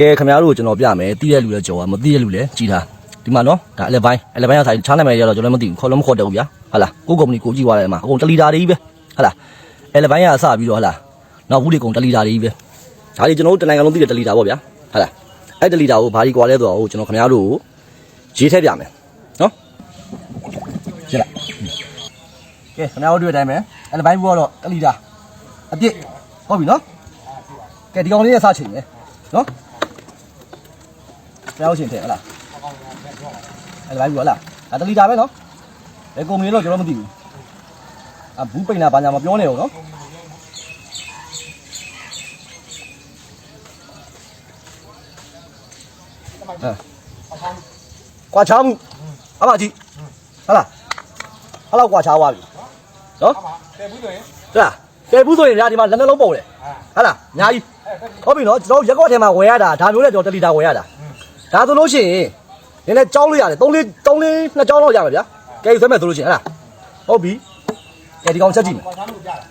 ကဲခင်ဗျားတို့ကိုကျွန်တော်ပြမယ်တီးတဲ့လူလည်းကြော်ပါမတီးတဲ့လူလည်းကြည်ထားဒီမှာနော်ဒါအလဲပိုင်းအလဲပိုင်းကဆိုင်ချားနာမည်ရတော့ကျွန်တော်လည်းမသိဘူးခေါ်လို့မခေါ်တော့ဘူးဗျာဟုတ်လားကိုကုမ္ပဏီကိုကြည့်သွားတယ်မှာအကုန်တလီတာတွေကြီးပဲဟုတ်လားအလဲပိုင်းကစပြီးတော့ဟုတ်လားနောက်ဘူးတွေကုန်တလီတာတွေကြီးပဲဒါကြီးကျွန်တော်တို့တနိုင်ငံလုံးသိတဲ့တလီတာပေါ့ဗျာဟုတ်လားအဲ့တလီတာကိုဘာကြီးကွာလဲဆိုတော့ကျွန်တော်ခင်ဗျားတို့ကိုရေးထည့်ပြမယ်နော်ရှင်းလားကဲခင်ဗျားတို့တွေ့တဲ့အတိုင်းပဲအလဲပိုင်းဘူးကတော့တလီတာအပြည့်ဟုတ်ပြီနော်ကဲဒီကောင်လေးရဲ့စချိန်ပဲနော် ဘယ်အောင်ရှင်ထည့်ဟလားအဲ့ဒါဘူးဟလားဒါတလီတာပဲနော်ဘယ်ကုမ္ပဏီလို့ကျွန်တော်မသိဘူးအဘူးပိန်တာဘာညာမပြောနေဘူးနော်အဲကွာချားမှုအမကြီးဟလားဟလောက်ကွာချားသွားပြီနော်တယ်ဘူးဆိုရင်ဟလားကဲဘူးဆိုရင်ညာဒီမှာလက်နှလုံးပုံတယ်ဟလားအများကြီးဟုတ်ပြီနော်ကျွန်တော်ရက်ကွက်ထဲမှာဝယ်ရတာဒါမျိုးနဲ့ကျွန်တော်တလီတာဝယ်ရတာ ဒါဆိုလို့ရှိရင်နည်းနည်းကြောင်းလို့ရတယ်3လေး3လေးနှစ်ကြောင်းလောက်ရမှာဗျာကဲဆွဲမယ်ဆိုလို့ရှိရင်ဟဲ့လားဟုတ်ပြီကဲဒီကောင်ချက်ကြည့်မယ်ဘာသာလို့ကြားတာ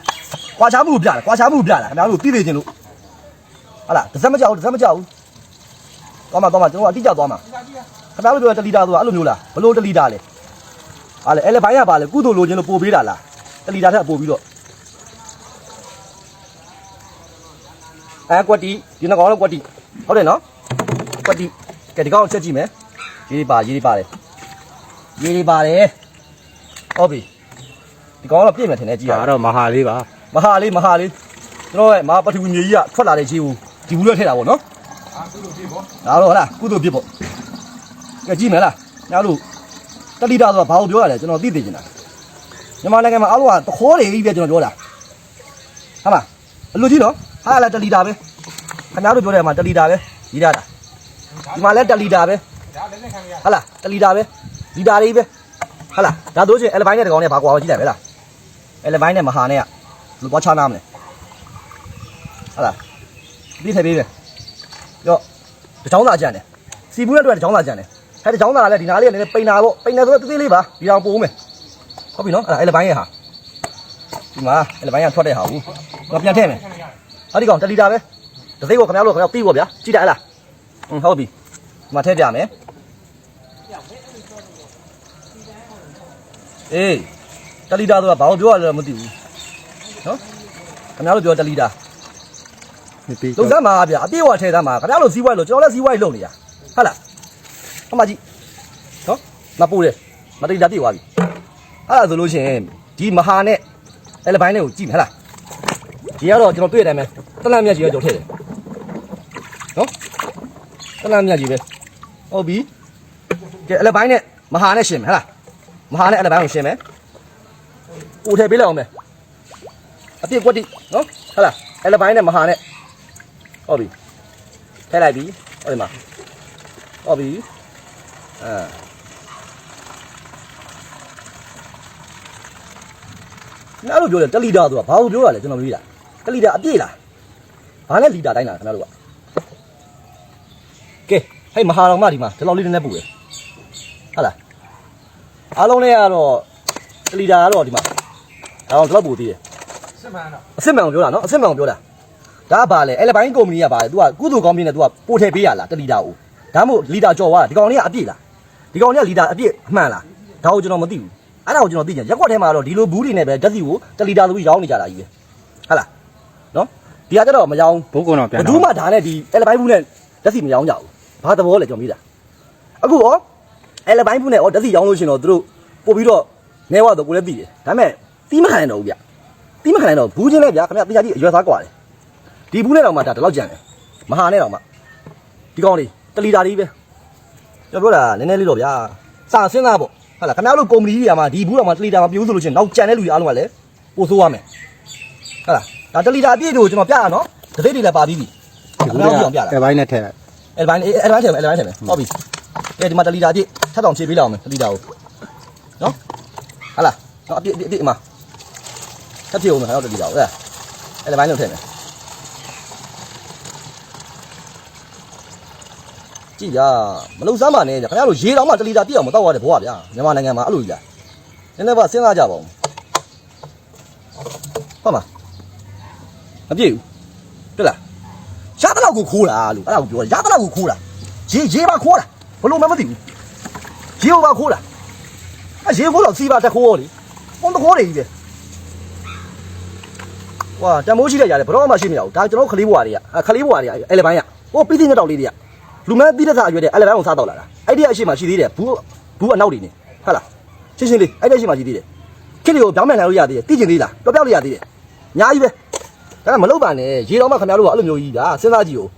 ကွာချားမှုကိုပြတယ်ကွာချားမှုကိုပြတယ်ခင်ဗျားတို့သိသိချင်းလို့ဟဲ့လားတစ်စက်မကြောက်ဘူးတစ်စက်မကြောက်ဘူးသွားမှာသွားမှာကျွန်တော်ကအတိကျသွားမှာဒီကကြီးကခင်ဗျားတို့ပြောတလီတာဆိုတာအဲ့လိုမျိုးလားဘလို့တလီတာလဲဟာလေအဲ့လေဘိုင်းရပါလေကုသိုလ်လိုချင်လို့ပို့ပေးတာလားတလီတာထက်ပို့ပြီးတော့အဲကွက်တီဒီနှစ်ကောင်တော့ကွက်တီဟုတ်တယ်နော်ကွက်တီ ကဲဒီကောင်ကိုချက်ကြည့်မယ်ရေးပါရေးပါတယ်ရေးပါတယ်ဟုတ်ပြီဒီကောင်ကတော့ပြည့်မယ်ထင်တယ်ကြည့်ရဒါတော့မဟာလေးပါမဟာလေးမဟာလေးကျွန်တော်ရဲ့မဟာပထဝီမြေကြီးကထွက်လာတဲ့ခြေကိုဒီဘူးလွှဲထည့်တာပေါ့နော်အာသူ့လိုပြေပေါ့ဒါတော့ဟုတ်လားကုသိုလ်ပြစ်ပေါ့ကဲကြည့်မယ်လားညာလို့တတိတာဆိုတာဘာလို့ပြောရလဲကျွန်တော်သိသိချင်တာမြန်မာနိုင်ငံမှာအားလုံးကတခိုးတွေကြီးပဲကျွန်တော်ပြောတာဟာမအလူကြီးနော်ဟာလာတလီတာပဲခင်ဗျားတို့ပြောတဲ့မှာတလီတာပဲကြီးရတာ ဒီမှာလည်းတလီတာပဲဒါလည်းနဲ့ခံရဟာလားတလီတာပဲလီတာလေးပဲဟာလားဒါတို့ချင်းအယ်လဘိုင်းနဲ့တကောင်နဲ့ဘာကွာကြည့်လိုက်ပဲလားအယ်လဘိုင်းနဲ့မဟာနဲ့ကလူပွားချနာမလဲဟာလားဒီထည့်ပေးပဲရောတချောင်းသာကြံတယ်စီဘူးနဲ့တွေ့တချောင်းသာကြံတယ်ဟဲ့တချောင်းသာလည်းဒီနားလေးကလည်းပိန်နာပေါ့ပိန်နာဆိုတော့သေးသေးလေးပါဒီတောင်ပိုးမယ်ဟုတ်ပြီနော်အဲ့ဒါအယ်လဘိုင်းရဲ့ဟာဒီမှာအယ်လဘိုင်းကထွက်တဲ့ဟာဘူးတော့ပြန်ထည့်မယ်ခံရဟာဒီကောင်တလီတာပဲတသိန်းကိုခင်ဗျားတို့ခင်ဗျားပြီးပေါ့ဗျာကြည့်တယ်ဟလားอืม ဟုတ်ပြီဒီမှာထည့်ပြမယ်အေးတလီတာဆိုတာဘာလို့ပြောရလဲမသိဘူးနော်ခင်ဗျားတို့ပြောတလီတာဒီပြီးလုံစမ်းမှာဗျာအပြည့်ဝထည့်သားမှာခင်ဗျားတို့စီးပွားလို့ကျွန်တော်လည်းစီးပွားရေးလုပ်နေရဟုတ်လားအမကြီးနော်မပိုးတယ်မတလီတာပြည့်သွားပြီအဲ့ဒါဆိုလို့ရှိရင်ဒီမဟာနဲ့အဲလဘိုင်းနဲ့ကိုကြည့်မယ်ဟလားဒီကတော့ကျွန်တော်တွေ့တယ်မယ်တလန့်မြတ်ကြီးကကြော်ထည့်တယ်နော် တလန့်မြတ်ကြီးပဲဟုတ်ပြီကဲအဲလဘိုင်းနဲ့မဟာနဲ့ရှင်မယ်ဟလားမဟာနဲ့အဲလဘိုင်းကိုရှင်မယ်ပို့ထည့်ပေးလိုက်အောင်မယ်အပြည့်ကွက်တိနော်ဟုတ်လားအဲလဘိုင်းနဲ့မဟာနဲ့ဟုတ်ပြီထည့်လိုက်ပြီဟုတ်ဒီမှာဟုတ်ပြီအဲနားလို့ပြောတယ်တလီတာဆိုတာဘာလို့ပြောရလဲကျွန်တော်မေးတာတလီတာအပြည့်လားဘာနဲ့လီတာတိုင်းလားခင်ဗျားတို့က ကဲဟဲ့မဟာတော်မဒီမှာဒီလောက်လေးနည်းနည်းပူတယ်ဟုတ်လားအားလုံးလည်းကတော့တလီတာကတော့ဒီမှာဒါတော့ဒီလောက်ပူသေးတယ်စစ်မှန်တော့အစ်စ်မှန်ကိုပြောတာနော်အစ်စ်မှန်ကိုပြောတာဒါကဘာလဲအဲလဘိုင်းကုမ္ပဏီကဘာလဲ तू ကကုသိုလ်ကောင်းပြင်းနဲ့ तू ကပို့ထည့်ပေးရလားတလီတာကိုဒါမှမဟုတ်လီတာကြော်သွားတာဒီကောင်လေးကအပြည့်လားဒီကောင်လေးကလီတာအပြည့်အမှန်လားဒါကိုကျွန်တော်မသိဘူးအဲ့ဒါကိုကျွန်တော်သိချင်ရက်ကွက်ထဲမှာတော့ဒီလိုဘူးတွေနဲ့ပဲဓာတ်စီကိုတလီတာဆိုပြီးရောင်းနေကြတာကြီးပဲဟုတ်လားနော်ဒီကကြတော့မရောင်းဘုတ်ကုန်းတော့ပြန်ဘယ်သူမှဒါနဲ့ဒီအဲလဘိုင်းဘူးနဲ့ဓာတ်စီမရောင်းကြဘူး ဘာသဘောလဲကျွန်တော်မေးတာအခုရောအဲလဘိုင်းဘူးနဲ့ရောဓာတ်စီရောင်းလို့ရှိရင်တော့သူတို့ပို့ပြီးတော့နေဝတော့ကိုလည်းသိတယ်ဒါပေမဲ့တီးမခံနိုင်တော့ဘူးဗျတီးမခံနိုင်တော့ဘူးချင်းလဲဗျာခင်ဗျတရားကြီးအရွယ်သားกว่าတယ် ဒီဘူးနဲ့တော့မှဒါတလောက်ကြံတယ်မဟာနဲ့တော့မှဒီကောင်လေးတလီတာလေးပဲကျွန်တော်ပြောတာနည်းနည်းလေးတော့ဗျာစာစဉ်းစားပေါ့ဟုတ်လားခင်ဗျားတို့ကုမ္ပဏီကြီးကမှဒီဘူးတော့မှတလီတာမပြိုးဆိုလို့ချင်းနောက်ကြံတဲ့လူတွေအားလုံးကလည်းပို့ဆိုးရမယ်ဟုတ်လားဒါတလီတာအပြည့်တို့ကျွန်တော်ပြရနော်တသိတွေလည်းပါပြီးပြီ ဒီကူလေးကအဲဘိုင်းနဲ့ထည့်လိုက် အဲ့ဘိုင်းအဲ့ဘိုင်းထဲမှာအဲ့ဘိုင်းထဲမှာဟုတ်ပြီအဲ့ဒီမှာတလီတာအပြည့်ထပ်တောင်ဖြည့်ပေးလောက်အောင်မယ်တလီတာကိုနော်ဟုတ်လားနော်အပြည့်အပြည့်အပြည့်အမထပ်ဖြည့်အောင်မယ်ဟုတ်တလီတာကိုအဲ့အဲ့ဘိုင်းလုံးထည့်မယ်ကြည့်ဗျာမလုံစမ်းပါနဲ့ဗျာခင်ဗျားတို့ရေတောင်မှတလီတာပြည့်အောင်မတော့ရတဲ့ဘဝဗျာမြန်မာနိုင်ငံမှာအဲ့လိုကြီးလားနည်းနည်းပါစဉ်းစားကြပါဦးဟုတ်မှာမပြည့်ဘူးတွေ့လားရှားတော့ လောက်ကိုခိုးတာလို့အဲ့ဒါကိုပြောရရတဲ့လောက်ကိုခိုးတာရေရေပါခိုးတာဘလို့မှမသိဘူးရေကိုပါခိုးတာအရေခိုးတော့စီးပါတက်ခိုးရောလေပုံတခိုးတွေကြီးပဲဝါတမိုးရှိတဲ့ຢာလေဘယ်တော့မှရှိမရဘူးဒါကျွန်တော်ခလေးဘွားတွေကခလေးဘွားတွေကအဲ့လေပိုင်းကဟိုပြီးသိငတောက်လေးတွေကလူမန်းပြီးတဲ့စားအရွယ်တဲ့အဲ့လေပိုင်းကိုစားတော့လာတာအဲ့ဒီအရှိမှရှိသေးတယ်ဘူးဘူးအနောက်တွေနေဟုတ်လားရှင်းရှင်းလေးအဲ့ဒီအရှိမှရှိသေးတယ်ခေတ်တွေကိုပြောင်းပြန်နိုင်လို့ရသေးတယ်သိကျင်သေးလားပြောပြောက်လို့ရသေးတယ်အများကြီးပဲ ဒါကမလုပ်ပါနဲ့ရေတော်မှခင်ဗျားတို့ကအဲ့လိုမျိုးကြီးဒါစဉ်းစားကြည့်ဦး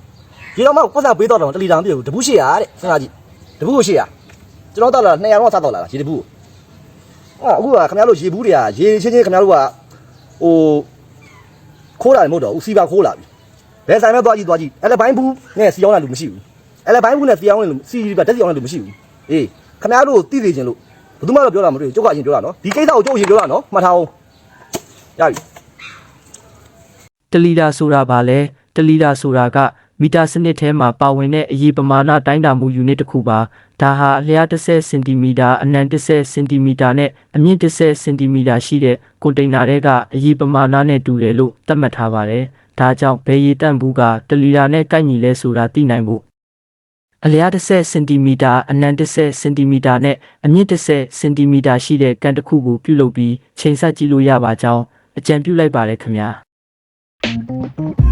ရေတော်မှပတ်သက်ပေးတော့တော့တလီတောင်ပြည့်ဘူးတပူးရှိရတဲ့စဉ်းစားကြည့်တပူးကိုရှိရကျွန်တော်တော့လာ200တော့စားတော့လာတာရေတပူးဟာအခုကခင်ဗျားတို့ရေဘူးတွေကရေချင်းချင်းခင်ဗျားတို့ကဟိုခိုးလာတယ်မဟုတ်တော့ဦးစီပါခိုးလာပြီဘယ်ဆိုင်မဲ့သွားကြည့်သွားကြည့်အဲ့လေဘိုင်းဘူးနဲ့စီအောင်လာလူမရှိဘူးအဲ့လေဘိုင်းဘူးနဲ့စီအောင်လာလူစီပါတက်စီအောင်လာလူမရှိဘူးအေးခင်ဗျားတို့သိသိချင်းလို့ဘယ်သူမှတော့ပြောတာမတွေ့ဘူးကျုပ်ကအရင်ပြောတာနော်ဒီကိစ္စကိုကျုပ်အရင်ပြောတာနော်မှတ်ထားအောင်ရပြီ တလီတာဆိုတာဘာလဲတလီတာဆိုတာကမီတာစနစ်ထဲမှာပါဝင်တဲ့အရေးပမာဏတိုင်းတာမှုယူနစ်တစ်ခုပါဒါဟာအလျား30စင်တီမီတာအနံ30စင်တီမီတာနဲ့အမြင့်30စင်တီမီတာရှိတဲ့ကွန်တိန်နာတွေကအရေးပမာဏနဲ့တူတယ်လို့သတ်မှတ်ထားပါတယ်ဒါကြောင့်ဘယ်ရည်တန့်ဘူးကတလီတာနဲ့ကိုက်ညီလဲဆိုတာသိနိုင်ဖို့အလျား30စင်တီမီတာအနံ30စင်တီမီတာနဲ့အမြင့်30စင်တီမီတာရှိတဲ့ကန်တစ်ခုကိုပြုလုပ်ပြီးချိန်ဆက်ကြည့်လို့ရပါကြောင်းအကြံပြုလိုက်ပါတယ်ခင်ဗျာ Mm-hmm.